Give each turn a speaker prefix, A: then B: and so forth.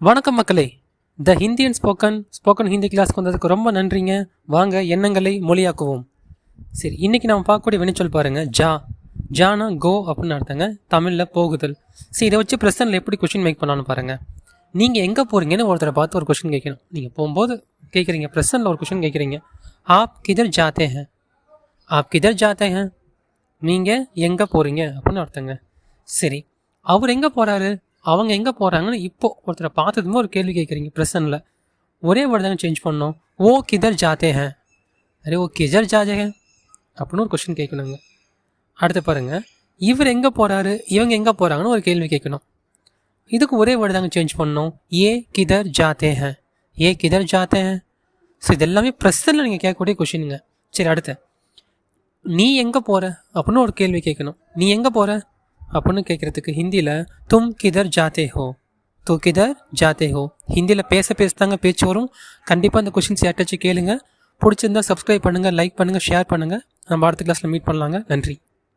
A: வணக்கம் மக்களே. The Hindian spoken spoken Hindi கிளாஸ்க்கு வந்ததுக்கு ரொம்ப நன்றிங்க. வாங்க எண்ணங்களை மொழியாக்குவோம். சரி இன்னைக்கு நம்ம பார்க்கக்கூடிய வினைச்சொல் பாருங்க. ஜா. ஜானா கோ அப்படின்னு அர்த்தங்க. தமிழில் போகுதல். சரி இதை வச்சு பிரசனில் எப்படி கொஷின் மேக் பண்ணலான்னு பாருங்கள் நீங்கள் எங்கே போகிறீங்கன்னு ஒருத்தரை பார்த்து ஒரு கொஷின் கேட்கணும். நீங்கள் போகும்போது கேட்குறீங்க. பிரசனில் ஒரு கொஷின் கேட்குறீங்க. ஆப் கிதர் ஜாத்தே ஹேன் ஆப் கிதர் ஜாத்தே ஹ? நீங்கள் எங்கே போகிறீங்க அப்படின்னு அர்த்தங்க. சரி அவர் எங்கே போகிறாரு அவங்க எங்கே போகிறாங்கன்னு இப்போ ஒருத்தரை பார்த்ததுமே ஒரு கேள்வி கேட்குறீங்க ப்ரெசனில் ஒரே வேர்டு தானே சேஞ்ச் பண்ணோம் ஓ கிதர் ஜாதே ஹே அரே ஓ கிதர் ஜாதே ஹே அப்படின்னு ஒரு கொஷின் கேட்கணுங்க அடுத்து பாருங்கள் இவர் எங்கே போகிறாரு இவங்க எங்கே போகிறாங்கன்னு ஒரு கேள்வி கேட்கணும் இதுக்கு ஒரே வேர்டு தாங்க சேஞ்ச் பண்ணோம் ஏ கிதர் ஜாத்தே ஹ ஏ கிதர் ஜாத்தே ஹே ஸோ இது எல்லாமே நீங்கள் கேட்கக்கூடிய கொஷினுங்க சரி அடுத்து. நீ எங்கே போகிற அப்படின்னு ஒரு கேள்வி கேட்கணும் நீ எங்கே போகிற அப்படின்னு கேட்குறதுக்கு ஹிந்தியில் தும் கிதர் ஜாத்தே ஹோ. தூ கிதர் ஜாத்தே ஹோ. ஹிந்தியில் பேச பேச தாங்க பேச்சு வரும். கண்டிப்பாக அந்த கொஷின்ஸ் யார்ட்டாச்சும் கேளுங்க. பிடிச்சிருந்தா சப்ஸ்கிரைப் பண்ணுங்கள் லைக் பண்ணுங்கள் ஷேர் பண்ணுங்கள் நம்ம அடுத்த கிளாஸில் மீட் பண்ணலாங்க. நன்றி.